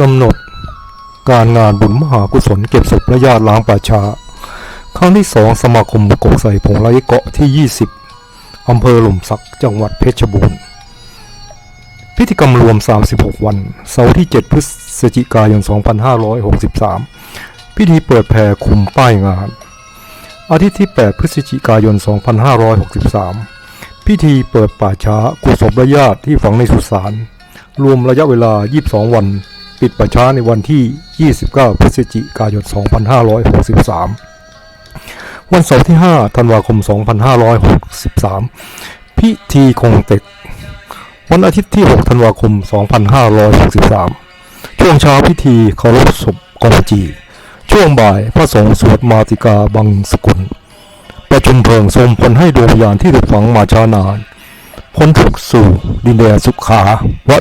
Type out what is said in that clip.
กำหนดการงานบุญมหากุศลเก็บศพและญาติล้างป่าช้าครั้งที่สองสมาคมกกใส่ผงไร้เกาะที่ 20 อำเภอหล่มสักจังหวัดเพชรบูรณ์ พิธีกรรมรวม 36 วัน เสาร์ที่ 7 พฤศจิกายน 2563 พิธีเปิดแผ่คุมป้ายงาน อาทิตย์ที่ 8 พฤศจิกายน 2563 พิธีเปิดป่าช้ากุศลญาติที่ฝังในสุสาน รวมระยะเวลา 22 วัน ปิดป่าช้าในวันที่ 29 พฤศจิกายน 2563 วันเสาร์ที่ 5 ธันวาคม 2563 พิธีคงเต็ก วันอาทิตย์ที่ 6 ธันวาคม 2563 ช่วงเช้าพิธีเคารพศพกองจี ช่วงบ่ายพระสงฆ์สวดมาติกาบังสกุล ประชุมเพลิงทรงผลให้ดวงวิญญาณที่ถูกฝังมาช้านานพ้นทุกสู่ดินแดนสุขาวะ